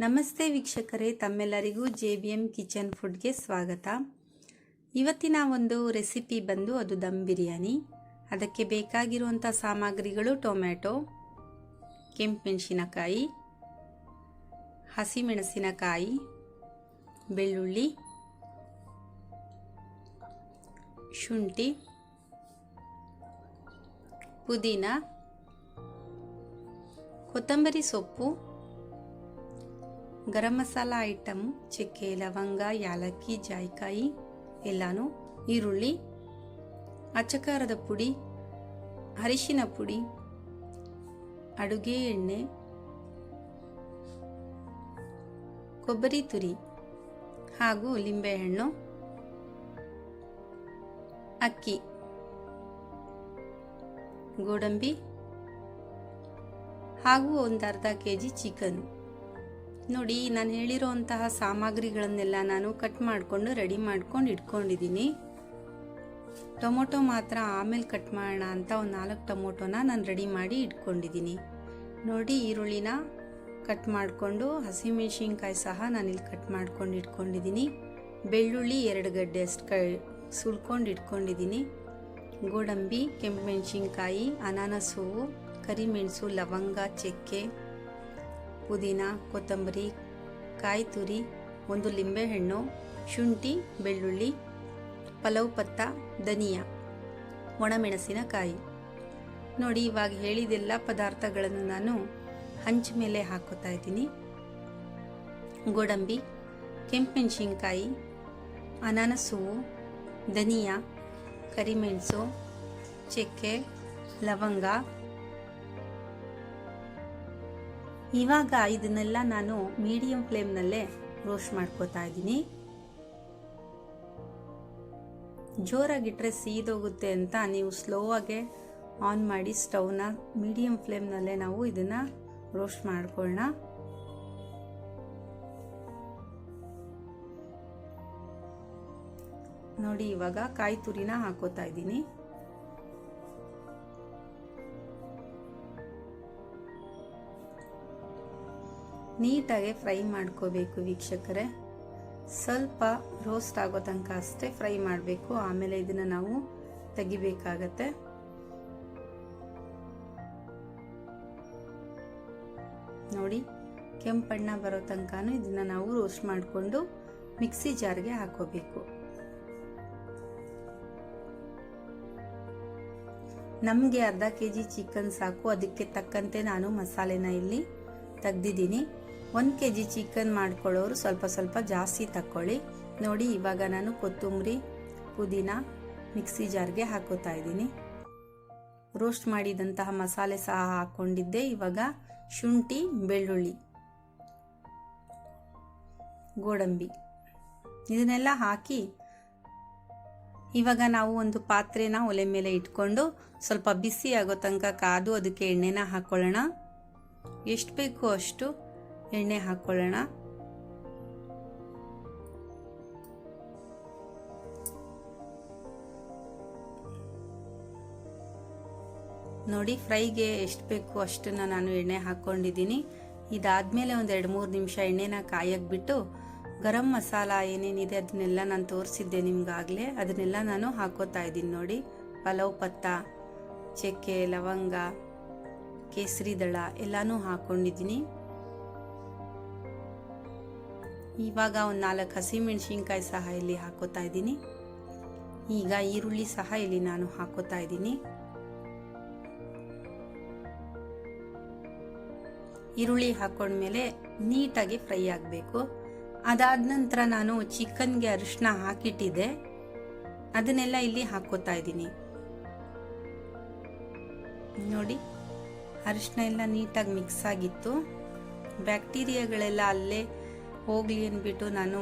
ನಮಸ್ತೆ ವೀಕ್ಷಕರೇ, ತಮ್ಮೆಲ್ಲರಿಗೂ ಜೆ ಬಿ ಎಂ ಕಿಚನ್ ಫುಡ್ಗೆ ಸ್ವಾಗತ. ಇವತ್ತಿನ ಒಂದು ರೆಸಿಪಿ ಬಂದು ಅದು ದಮ್ ಬಿರಿಯಾನಿ. ಅದಕ್ಕೆ ಬೇಕಾಗಿರುವಂಥ ಸಾಮಗ್ರಿಗಳು ಟೊಮ್ಯಾಟೊ, ಕೆಂಪು ಮೆಣಸಿನಕಾಯಿ, ಹಸಿಮೆಣಸಿನಕಾಯಿ, ಬೆಳ್ಳುಳ್ಳಿ, ಶುಂಠಿ, ಪುದೀನ, ಕೊತ್ತಂಬರಿ ಸೊಪ್ಪು ಗರಂ ಮಸಾಲ ಐಟಮ್ ಚಕ್ಕೆ, ಲವಂಗ, ಯಾಲಕ್ಕಿ, ಜಾಯಿಕಾಯಿ, ಎಲ್ಲಾನು ಈರುಳ್ಳಿ, ಅಚ್ಚಕಾರದ ಪುಡಿ, ಅರಿಶಿನ ಪುಡಿ, ಅಡುಗೆ ಎಣ್ಣೆ, ಕೊಬ್ಬರಿ ತುರಿ ಹಾಗೂ ಲಿಂಬೆಹಣ್ಣು ಅಕ್ಕಿ, ಗೋಡಂಬಿ ಹಾಗೂ ಒಂದು ಅರ್ಧ ಕೆ ಜಿ ಚಿಕನ್. ನೋಡಿ, ನಾನು ಹೇಳಿರೋಂತಹ ಸಾಮಗ್ರಿಗಳನ್ನೆಲ್ಲ ನಾನು ಕಟ್ ಮಾಡಿಕೊಂಡು ರೆಡಿ ಮಾಡ್ಕೊಂಡು ಇಟ್ಕೊಂಡಿದ್ದೀನಿ. ಟೊಮೊಟೊ ಮಾತ್ರ ಆಮೇಲೆ ಕಟ್ ಮಾಡೋಣ ಅಂತ ಒಂದು ನಾಲ್ಕು ಟೊಮೊಟೊನ ನಾನು ರೆಡಿ ಮಾಡಿ ಇಟ್ಕೊಂಡಿದ್ದೀನಿ. ನೋಡಿ, ಈರುಳ್ಳಿನ ಕಟ್ ಮಾಡಿಕೊಂಡು ಹಸಿಮೆಣಸಿನ್ಕಾಯಿ ಸಹ ನಾನಿಲ್ಲಿ ಕಟ್ ಮಾಡ್ಕೊಂಡು ಇಟ್ಕೊಂಡಿದ್ದೀನಿ. ಬೆಳ್ಳುಳ್ಳಿ ಎರಡು ಗಡ್ಡೆ ಅಷ್ಟು ಕ ಸುಲ್ಕೊಂಡು ಇಟ್ಕೊಂಡಿದ್ದೀನಿ. ಗೋಡಂಬಿ, ಕೆಂಪು ಮೆಣಸಿನ್ಕಾಯಿ, ಅನಾನಸ್ ಹೂವು ಕರಿಮೆಣಸು, ಲವಂಗ, ಚಕ್ಕೆ ಪುದೀನ, ಕೊತ್ತಂಬರಿ ಕಾಯಿ ತುರಿ ಒಂದು ಲಿಂಬೆಹಣ್ಣು, ಶುಂಠಿ, ಬೆಳ್ಳುಳ್ಳಿ, ಪಲಾವ್ ಪತ್ತ, ಧನಿಯಾ, ಒಣಮೆಣಸಿನಕಾಯಿ. ನೋಡಿ, ಇವಾಗ ಹೇಳಿದೆಲ್ಲ ಪದಾರ್ಥಗಳನ್ನು ನಾನು ಹಂಚ ಮೇಲೆ ಹಾಕೋತಾ ಇದ್ದೀನಿ. ಗೋಡಂಬಿ ಕೆಂಪು ಅನಾನಸು ಹೂವು ಧನಿಯಾ, ಕರಿಮೆಣಸು, ಚಕ್ಕೆ, ಲವಂಗ ಇವಾಗ ಇದನ್ನೆಲ್ಲ ನಾನು ಮೀಡಿಯಂ ಫ್ಲೇಮ್ನಲ್ಲೇ ರೋಸ್ಟ್ ಮಾಡ್ಕೋತಾ ಇದ್ದೀನಿ. ಜೋರಾಗಿಟ್ಟರೆ ಸೀದೋಗುತ್ತೆ ಅಂತ ನೀವು ಸ್ಲೋ ಆಗಿ ಆನ್ ಮಾಡಿ ಸ್ಟವ್ನ ಮೀಡಿಯಂ ಫ್ಲೇಮ್ನಲ್ಲೇ ನಾವು ಇದನ್ನು ರೋಸ್ಟ್ ಮಾಡ್ಕೊಳ್ಳೋಣ ನೋಡಿ ಇವಾಗ ಕಾಯಿ ತುರಿನ ಹಾಕೋತಾ ಇದ್ದೀನಿ. ನೀಟಾಗಿ ಫ್ರೈ ಮಾಡ್ಕೋಬೇಕು ವೀಕ್ಷಕರೇ. ಸ್ವಲ್ಪ ರೋಸ್ಟ್ ಆಗೋ ತನಕ ಅಷ್ಟೇ ಫ್ರೈ ಮಾಡಬೇಕು. ಆಮೇಲೆ ಇದನ್ನು ನಾವು ತೆಗಿಬೇಕಾಗತ್ತೆ. ನೋಡಿ, ಕೆಂಪಣ್ಣ ಬರೋ ತನಕನೂ ಇದನ್ನು ನಾವು ರೋಸ್ಟ್ ಮಾಡಿಕೊಂಡು ಮಿಕ್ಸಿ ಜಾರ್ಗೆ ಹಾಕೋಬೇಕು. ನಮಗೆ ಅರ್ಧ ಕೆ ಜಿ ಚಿಕನ್ ಸಾಕು. ಅದಕ್ಕೆ ತಕ್ಕಂತೆ ನಾನು ಮಸಾಲೆನ ಇಲ್ಲಿ ತೆಗ್ದಿದ್ದೀನಿ. ಒಂದು ಕೆ ಜಿ ಚಿಕನ್ ಮಾಡ್ಕೊಳ್ಳೋರು ಸ್ವಲ್ಪ ಸ್ವಲ್ಪ ಜಾಸ್ತಿ ತಕ್ಕೊಳ್ಳಿ. ನೋಡಿ, ಇವಾಗ ನಾನು ಕೊತ್ತಂಬರಿ, ಪುದೀನ ಮಿಕ್ಸಿ ಜಾರ್ಗೆ ಹಾಕೋತಾ ಇದ್ದೀನಿ. ರೋಸ್ಟ್ ಮಾಡಿದಂತಹ ಮಸಾಲೆ ಸಹ ಹಾಕ್ಕೊಂಡಿದ್ದೆ ಇವಾಗ ಶುಂಠಿ, ಬೆಳ್ಳುಳ್ಳಿ, ಗೋಡಂಬಿ ಇದನ್ನೆಲ್ಲ ಹಾಕಿ ಇವಾಗ ನಾವು ಒಂದು ಪಾತ್ರೆನ ಒಲೆ ಮೇಲೆ ಇಟ್ಕೊಂಡು ಸ್ವಲ್ಪ ಬಿಸಿ ಆಗೋ ತನಕ ಕಾದು ಅದಕ್ಕೆ ಎಣ್ಣೆನ ಹಾಕ್ಕೊಳ್ಳೋಣ ಎಷ್ಟು ಬೇಕು ಅಷ್ಟು ಎಣ್ಣೆ ಹಾಕ್ಕೊಳ್ಳೋಣ. ನೋಡಿ, ಫ್ರೈಗೆ ಎಷ್ಟು ಬೇಕು ಅಷ್ಟನ್ನ ನಾನು ಎಣ್ಣೆ ಹಾಕ್ಕೊಂಡಿದ್ದೀನಿ. ಇದಾದ್ಮೇಲೆ ಒಂದು ಎರಡು ಮೂರು ನಿಮಿಷ ಎಣ್ಣೆನ ಕಾಯಕ್ಕೆ ಬಿಟ್ಟು ಗರಂ ಮಸಾಲ ಏನೇನಿದೆ ಅದನ್ನೆಲ್ಲ ನಾನು ತೋರಿಸಿದ್ದೆ ನಿಮ್ಗಾಗಲೇ. ಅದನ್ನೆಲ್ಲ ನಾನು ಹಾಕೋತಾ ಇದ್ದೀನಿ ನೋಡಿ. ಪಲಾವ್ ಪತ್ತ, ಚಕ್ಕೆ, ಲವಂಗ, ಕೇಸರಿ ದಳ ಎಲ್ಲನೂ ಹಾಕೊಂಡಿದ್ದೀನಿ. ಇವಾಗ ಒಂದು ನಾಲ್ಕು ಹಸಿಮೆಣಸಿನ್ಕಾಯಿ ಸಹ ಇಲ್ಲಿ ಹಾಕೋತಾ ಇದ್ದೀನಿ. ಈಗ ಈರುಳ್ಳಿ ಸಹ ಇಲ್ಲಿ ನಾನು ಹಾಕೋತಾ ಇದ್ದೀನಿ. ಈರುಳ್ಳಿ ಹಾಕೊಂಡ್ಮೇಲೆ ನೀಟಾಗಿ ಫ್ರೈ ಆಗಬೇಕು. ಅದಾದ ನಂತರ ನಾನು ಚಿಕನ್ಗೆ ಅರಿಶಿನ ಹಾಕಿಟ್ಟಿದ್ದೆ. ಅದನ್ನೆಲ್ಲ ಇಲ್ಲಿ ಹಾಕೋತಾ ಇದ್ದೀನಿ. ನೋಡಿ ಅರಿಶಿನ ಎಲ್ಲ ನೀಟಾಗಿ ಮಿಕ್ಸ್ ಆಗಿತ್ತು. ಬ್ಯಾಕ್ಟೀರಿಯಾಗಳೆಲ್ಲ ಅಲ್ಲೇ ಹೋಗಲಿ ಅಂದ್ಬಿಟ್ಟು ನಾನು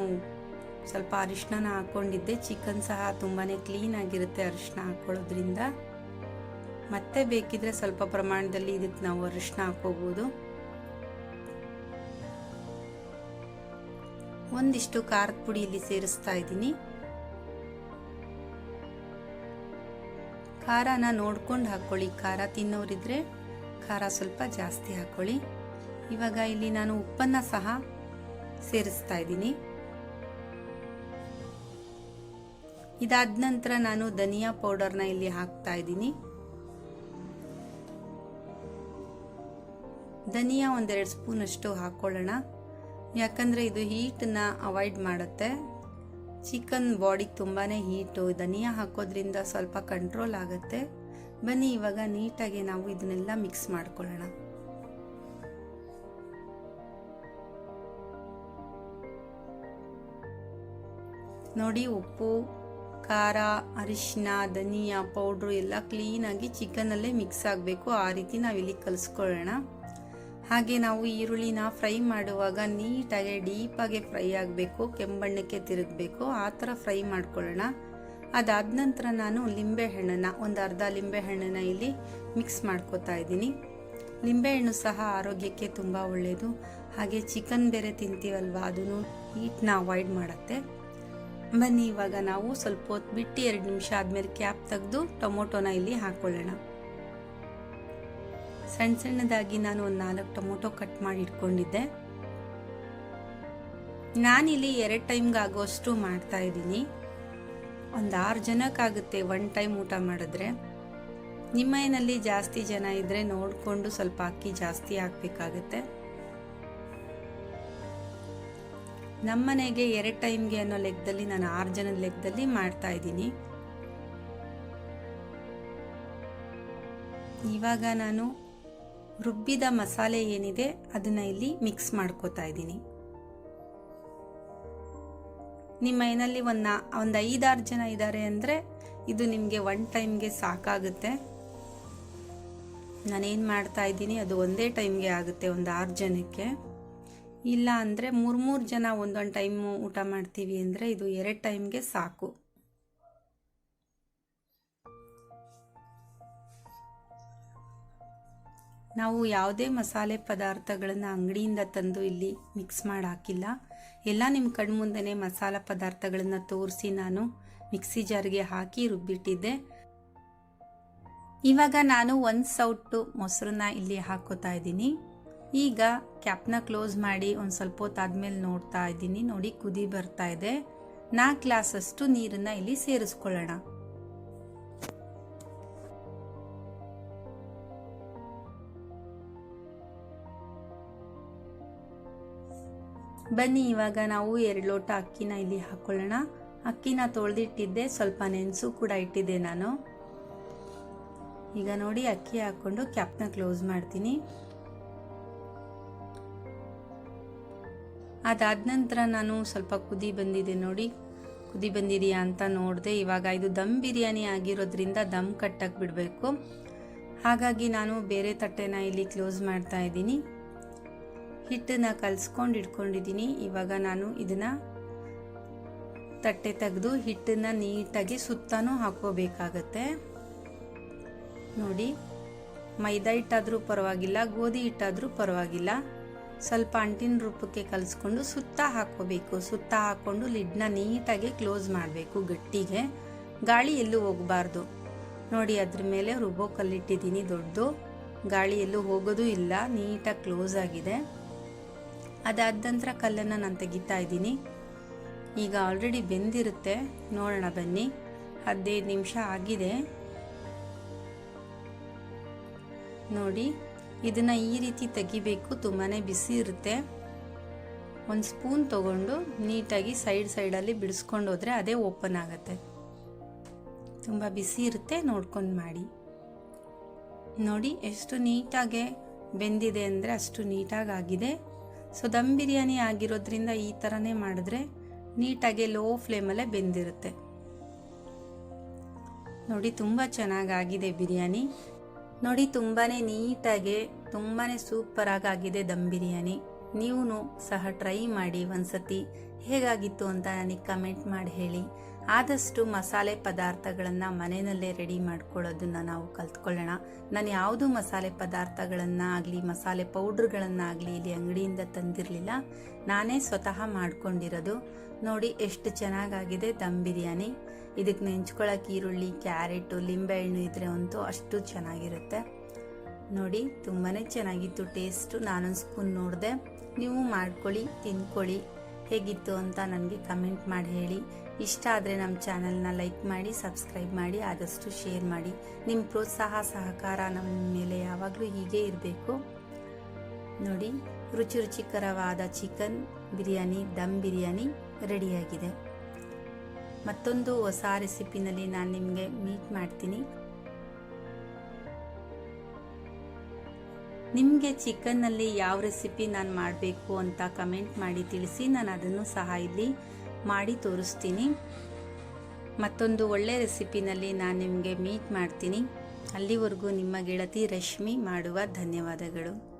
ಸ್ವಲ್ಪ ಅರಿಶಿನ ಹಾಕ್ಕೊಂಡಿದ್ದೆ. ಚಿಕನ್ ಸಹ ತುಂಬಾ ಕ್ಲೀನಾಗಿರುತ್ತೆ ಅರಿಶಿನ ಹಾಕ್ಕೊಳ್ಳೋದ್ರಿಂದ. ಮತ್ತೆ ಬೇಕಿದ್ರೆ ಸ್ವಲ್ಪ ಪ್ರಮಾಣದಲ್ಲಿ ಇದಕ್ಕೆ ನಾವು ಅರಿಶಿನ ಹಾಕೋಬೋದು ಒಂದಿಷ್ಟು ಖಾರದ ಪುಡಿ ಇಲ್ಲಿ ಸೇರಿಸ್ತಾ ಇದ್ದೀನಿ. ಖಾರನ ನೋಡ್ಕೊಂಡು ಹಾಕ್ಕೊಳ್ಳಿ. ಖಾರ ತಿನ್ನೋರಿದ್ರೆ ಖಾರ ಸ್ವಲ್ಪ ಜಾಸ್ತಿ ಹಾಕ್ಕೊಳ್ಳಿ. ಇವಾಗ ಇಲ್ಲಿ ನಾನು ಉಪ್ಪನ್ನು ಸಹ ಸೇರಿಸ್ತಾ ಇದ್ದೀನಿ. ಇದಾದ ನಂತರ ನಾನು ಧನಿಯಾ ಪೌಡರ್ನ ಇಲ್ಲಿ ಹಾಕ್ತಾ ಇದ್ದೀನಿ. ಧನಿಯಾ ಒಂದೆರಡು ಸ್ಪೂನ್ ಅಷ್ಟು ಹಾಕ್ಕೊಳ್ಳೋಣ ಯಾಕಂದರೆ ಇದು ಹೀಟನ್ನ ಅವಾಯ್ಡ್ ಮಾಡುತ್ತೆ. ಚಿಕನ್ ಬಾಡಿಗೆ ತುಂಬಾ ಹೀಟು. ಧನಿಯಾ ಹಾಕೋದ್ರಿಂದ ಸ್ವಲ್ಪ ಕಂಟ್ರೋಲ್ ಆಗುತ್ತೆ. ಬನ್ನಿ, ಇವಾಗ ನೀಟಾಗಿ ನಾವು ಇದನ್ನೆಲ್ಲ ಮಿಕ್ಸ್ ಮಾಡ್ಕೊಳ್ಳೋಣ. ನೋಡಿ, ಉಪ್ಪು, ಖಾರ ಅರಿಶಿನ ಧನಿಯಾ, ಪೌಡ್ರು ಎಲ್ಲ ಕ್ಲೀನಾಗಿ ಚಿಕನಲ್ಲೇ ಮಿಕ್ಸ್ ಆಗಬೇಕು. ಆ ರೀತಿ ನಾವಿಲ್ಲಿ ಕಲಿಸ್ಕೊಳ್ಳೋಣ. ಹಾಗೆ ನಾವು ಈರುಳ್ಳಿನ ಫ್ರೈ ಮಾಡುವಾಗ ನೀಟಾಗಿ ಡೀಪಾಗಿ ಫ್ರೈ ಆಗಬೇಕು, ಕೆಂಬಣ್ಣಕ್ಕೆ ತಿರುಗಬೇಕು. ಆ ಥರ ಫ್ರೈ ಮಾಡ್ಕೊಳ್ಳೋಣ. ಅದಾದ ನಂತರ ನಾನು ಲಿಂಬೆ ಹಣ್ಣನ್ನು ಒಂದು ಅರ್ಧ ಲಿಂಬೆ ಹಣ್ಣನ್ನು ಇಲ್ಲಿ ಮಿಕ್ಸ್ ಮಾಡ್ಕೋತಾ ಇದ್ದೀನಿ. ಲಿಂಬೆಹಣ್ಣು ಸಹ ಆರೋಗ್ಯಕ್ಕೆ ತುಂಬ ಒಳ್ಳೆಯದು ಹಾಗೆ ಚಿಕನ್ ಬೇರೆ ತಿಂತೀವಲ್ವ, ಅದನ್ನು ಹೀಟ್ನ ಅವಾಯ್ಡ್ ಮಾಡುತ್ತೆ. ಬನ್ನಿ, ಇವಾಗ ನಾವು ಸ್ವಲ್ಪ ಹೊತ್ತು ಬಿಟ್ಟು ಎರಡು ನಿಮಿಷ ಆದಮೇಲೆ ಕ್ಯಾಪ್ ತೆಗೆದು ಟೊಮೊಟೊನ ಇಲ್ಲಿ ಹಾಕ್ಕೊಳ್ಳೋಣ ಸಣ್ಣ ಸಣ್ಣದಾಗಿ ನಾನು ಒಂದು ನಾಲ್ಕು ಟೊಮೊಟೊ ಕಟ್ ಮಾಡಿ ಇಟ್ಕೊಂಡಿದ್ದೆ. ನಾನಿಲ್ಲಿ ಎರಡು ಟೈಮ್ಗೆ ಆಗೋಷ್ಟು ಮಾಡ್ತಾ ಇದ್ದೀನಿ. ಒಂದು ಆರು ಜನಕ್ಕಾಗುತ್ತೆ ಒನ್ ಟೈಮ್ ಊಟ ಮಾಡಿದ್ರೆ. ನಿಮ್ಮ ಮನೆಯಲ್ಲಿ ಜಾಸ್ತಿ ಜನ ಇದ್ದರೆ ನೋಡಿಕೊಂಡು ಸ್ವಲ್ಪ ಅಕ್ಕಿ ಜಾಸ್ತಿ ಹಾಕಬೇಕಾಗತ್ತೆ. ನಮ್ಮ ಮನೆಗೆ ಎರಡು ಟೈಮ್ಗೆ ಅನ್ನೋ ಲೆಕ್ಕದಲ್ಲಿ ನಾನು ಆರು ಜನದ ಲೆಕ್ಕದಲ್ಲಿ ಮಾಡ್ತಾ ಇದ್ದೀನಿ. ಇವಾಗ ನಾನು ರುಬ್ಬಿದ ಮಸಾಲೆ ಏನಿದೆ ಅದನ್ನ ಇಲ್ಲಿ ಮಿಕ್ಸ್ ಮಾಡ್ಕೋತಾ ಇದ್ದೀನಿ. ನಿಮ್ಮ ಮನೆಯಲ್ಲಿ ಒಂದು ಒಂದು ಐದಾರು ಜನ ಇದ್ದಾರೆ ಅಂದರೆ ಇದು ನಿಮಗೆ ಒನ್ ಟೈಮ್ಗೆ ಸಾಕಾಗುತ್ತೆ. ನಾನೇನು ಮಾಡ್ತಾ ಇದ್ದೀನಿ ಅದು ಒಂದೇ ಟೈಮ್ಗೆ ಆಗುತ್ತೆ ಒಂದು ಆರು ಜನಕ್ಕೆ. ಇಲ್ಲ ಅಂದರೆ ಮೂರು ಮೂರು ಜನ ಒಂದೊಂದು ಟೈಮು ಊಟ ಮಾಡ್ತೀವಿ ಅಂದರೆ ಇದು ಎರಡು ಟೈಮ್ಗೆ ಸಾಕು. ನಾವು ಯಾವುದೇ ಮಸಾಲೆ ಪದಾರ್ಥಗಳನ್ನು ಅಂಗಡಿಯಿಂದ ತಂದು ಇಲ್ಲಿ ಮಿಕ್ಸ್ ಮಾಡಿ ಹಾಕಿಲ್ಲ. ಎಲ್ಲ ನಿಮ್ಮ ಕಣ್ಮುಂದೆನೇ ಮಸಾಲೆ ಪದಾರ್ಥಗಳನ್ನು ತೋರಿಸಿ ನಾನು ಮಿಕ್ಸಿ ಜಾರ್ಗೆ ಹಾಕಿ ರುಬ್ಬಿಟ್ಟಿದ್ದೆ. ಇವಾಗ ನಾನು ಒಂದು ಸೌಟು ಮೊಸರನ್ನ ಇಲ್ಲಿ ಹಾಕೋತಾ ಇದ್ದೀನಿ. ಈಗ ಕ್ಯಾಪ್ನ ಕ್ಲೋಸ್ ಮಾಡಿ ಒಂದು ಸ್ವಲ್ಪ ಹೊತ್ತಾದ್ಮೇಲೆ ನೋಡ್ತಾ ಇದ್ದೀನಿ. ನೋಡಿ, ಕುದಿ ಬರ್ತಾ ಇದೆ. ನಾಲ್ಕು ಗ್ಲಾಸಷ್ಟು ನೀರನ್ನು ಇಲ್ಲಿ ಸೇರಿಸ್ಕೊಳ್ಳೋಣ. ಬನ್ನಿ, ಇವಾಗ ನಾವು ಎರಡು ಲೋಟ ಅಕ್ಕಿನ ಇಲ್ಲಿ ಹಾಕೊಳ್ಳೋಣ. ಅಕ್ಕಿನ ತೊಳೆದಿಟ್ಟಿದ್ದೆ, ಸ್ವಲ್ಪ ನೆನೆಸು ಕೂಡ ಇಟ್ಟಿದ್ದೆ ನಾನು. ಈಗ ನೋಡಿ, ಅಕ್ಕಿ ಹಾಕ್ಕೊಂಡು ಕ್ಯಾಪ್ನ ಕ್ಲೋಸ್ ಮಾಡ್ತೀನಿ. ಅದಾದ ನಂತರ ನಾನು ಸ್ವಲ್ಪ ಕುದಿ ಬಂದಿದೆ ನೋಡಿ. ಕುದಿ ಬಂದಿದೆಯಾ ಅಂತ ನೋಡಿದೆ, ಇವಾಗ ಇದು ದಮ್ ಬಿರಿಯಾನಿ ಆಗಿರೋದ್ರಿಂದ ದಮ್ ಕಟ್ಟಕ್ಕೆ ಬಿಡಬೇಕು. ಹಾಗಾಗಿ ನಾನು ಬೇರೆ ತಟ್ಟೆನ ಇಲ್ಲಿ ಕ್ಲೋಸ್ ಮಾಡ್ತಾ ಇದ್ದೀನಿ. ಹಿಟ್ಟನ್ನ ಕಲಿಸ್ಕೊಂಡು ಇಟ್ಕೊಂಡಿದ್ದೀನಿ. ಇವಾಗ ನಾನು ಇದನ್ನ ತಟ್ಟೆ ತೆಗೆದು ಹಿಟ್ಟನ್ನ ನೀಟಾಗಿ ಸುತ್ತಾನೂ ಹಾಕೋಬೇಕಾಗತ್ತೆ ನೋಡಿ, ಮೈದಾ ಹಿಟ್ಟಾದರೂ ಪರವಾಗಿಲ್ಲ, ಗೋಧಿ ಹಿಟ್ಟಾದರೂ ಪರವಾಗಿಲ್ಲ. ಸ್ವಲ್ಪ ಅಂಟಿನ ರೂಪಕ್ಕೆ ಕಲಿಸ್ಕೊಂಡು ಸುತ್ತ ಹಾಕೋಬೇಕು ಸುತ್ತ ಹಾಕ್ಕೊಂಡು ಲಿಡ್ನ ನೀಟಾಗಿ ಕ್ಲೋಸ್ ಮಾಡಬೇಕು ಗಟ್ಟಿಗೆ. ಗಾಳಿ ಎಲ್ಲೂ ಹೋಗಬಾರ್ದು. ನೋಡಿ, ಅದ್ರ ಮೇಲೆ ರುಬೋ ಕಲ್ಲಿಟ್ಟಿದ್ದೀನಿ ದೊಡ್ಡದು ಗಾಳಿ ಎಲ್ಲೂ ಹೋಗೋದು ಇಲ್ಲ, ನೀಟಾಗಿ ಕ್ಲೋಸ್ ಆಗಿದೆ. ಅದಾದ ನಂತರ ಕಲ್ಲನ್ನು ನಾನು ತೆಗಿತಾ ಇದ್ದೀನಿ. ಈಗ ಆಲ್ರೆಡಿ ಬೆಂದಿರುತ್ತೆ. ನೋಡೋಣ ಬನ್ನಿ. ಹದಿನೈದು ನಿಮಿಷ ಆಗಿದೆ. ನೋಡಿ ಇದನ್ನು ಈ ರೀತಿ ತೆಗಿಬೇಕು. ತುಂಬಾ ಬಿಸಿ ಇರುತ್ತೆ. ಒಂದು ಸ್ಪೂನ್ ತಗೊಂಡು ನೀಟಾಗಿ ಸೈಡ್ ಸೈಡಲ್ಲಿ ಬಿಡಿಸ್ಕೊಂಡು ಹೋದರೆ ಅದೇ ಓಪನ್ ಆಗುತ್ತೆ. ತುಂಬ ಬಿಸಿ ಇರುತ್ತೆ, ನೋಡ್ಕೊಂಡು ಮಾಡಿ. ನೋಡಿ, ಎಷ್ಟು ನೀಟಾಗೆ ಬೆಂದಿದೆ ಅಂದರೆ ಅಷ್ಟು ನೀಟಾಗಿ ಆಗಿದೆ. ಸೊ ದಮ್ ಬಿರಿಯಾನಿ ಆಗಿರೋದ್ರಿಂದ ಈ ಥರನೇ ಮಾಡಿದ್ರೆ ನೀಟಾಗಿ ಲೋ ಫ್ಲೇಮಲ್ಲೇ ಬೆಂದಿರುತ್ತೆ. ನೋಡಿ, ತುಂಬ ಚೆನ್ನಾಗಾಗಿದೆ ಬಿರಿಯಾನಿ. ನೋಡಿ ತುಂಬಾ ನೀಟಾಗಿ ತುಂಬಾ ಸೂಪರ್ ಆಗಿದೆ ದಮ್ ಬಿರಿಯಾನಿ. ನೀವು ಸಹ ಟ್ರೈ ಮಾಡಿ ಒಂದ್ಸತಿ. ಹೇಗಾಗಿತ್ತು ಅಂತ ನನಗೆ ಕಮೆಂಟ್ ಮಾಡಿ ಹೇಳಿ. ಆದಷ್ಟು ಮಸಾಲೆ ಪದಾರ್ಥಗಳನ್ನು ಮನೆಯಲ್ಲೇ ರೆಡಿ ಮಾಡ್ಕೊಳ್ಳೋದನ್ನು ನಾವು ಕಲ್ತ್ಕೊಳ್ಳೋಣ. ನಾನು ಯಾವುದು ಮಸಾಲೆ ಪದಾರ್ಥಗಳನ್ನು ಆಗಲಿ ಮಸಾಲೆ ಪೌಡ್ರ್ಗಳನ್ನಾಗಲಿ ಇಲ್ಲಿ ಅಂಗಡಿಯಿಂದ ತಂದಿರಲಿಲ್ಲ. ನಾನೇ ಸ್ವತಃ ಮಾಡ್ಕೊಂಡಿರೋದು. ನೋಡಿ ಎಷ್ಟು ಚೆನ್ನಾಗಾಗಿದೆ ದಮ್ ಬಿರಿಯಾನಿ. ಇದಕ್ಕೆ ನೆಂಚ್ಕೊಳ್ಳೋಕೆ ಈರುಳ್ಳಿ, ಕ್ಯಾರೆಟು ಲಿಂಬೆಹಣ್ಣು ಇದ್ದರೆ ಅಂತೂ ಅಷ್ಟು ಚೆನ್ನಾಗಿರುತ್ತೆ. ನೋಡಿ ತುಂಬಾ ಚೆನ್ನಾಗಿತ್ತು ಟೇಸ್ಟು. ನಾನೊಂದು ಸ್ಪೂನ್ ನೋಡಿದೆ. ನೀವು ಮಾಡ್ಕೊಳ್ಳಿ ತಿಂದ್ಕೊಳ್ಳಿ ಹೇಗಿತ್ತು ಅಂತ ನನಗೆ ಕಮೆಂಟ್ ಮಾಡಿ ಹೇಳಿ. ಇಷ್ಟ ಆದರೆ ನಮ್ಮ ಚಾನಲ್ನ ಲೈಕ್ ಮಾಡಿ, ಸಬ್ಸ್ಕ್ರೈಬ್ ಮಾಡಿ, ಆದಷ್ಟು ಶೇರ್ ಮಾಡಿ. ನಿಮ್ಮ ಪ್ರೋತ್ಸಾಹ, ಸಹಕಾರ ನಮ್ಮ ಮೇಲೆ ಯಾವಾಗಲೂ ಹೀಗೆ ಇರಬೇಕು. ನೋಡಿ ರುಚಿ ರುಚಿಕರವಾದ ಚಿಕನ್ ಬಿರಿಯಾನಿ, ದಮ್ ಬಿರಿಯಾನಿ ರೆಡಿಯಾಗಿದೆ. ಮತ್ತೊಂದು ಹೊಸ ರೆಸಿಪಿನಲ್ಲಿ ನಾನು ನಿಮಗೆ ಮೀಟ್ ಮಾಡ್ತೀನಿ. ನಿಮಗೆ ಚಿಕನ್ನಲ್ಲಿ ಯಾವ ರೆಸಿಪಿ ನಾನು ಮಾಡಬೇಕು ಅಂತ ಕಮೆಂಟ್ ಮಾಡಿ ತಿಳಿಸಿ, ನಾನು ಅದನ್ನು ಸಹ ಇಲ್ಲಿ ಮಾಡಿ ತೋರಿಸ್ತೀನಿ. ಮತ್ತೊಂದು ಒಳ್ಳೆ ರೆಸಿಪಿನಲ್ಲಿ ನಾನು ನಿಮಗೆ ಮೀಟ್ ಮಾಡ್ತೀನಿ. ಅಲ್ಲಿವರೆಗೂ ನಿಮ್ಮ ಗೆಳತಿ ರಶ್ಮಿ ಮಾಡುವ ಧನ್ಯವಾದಗಳು.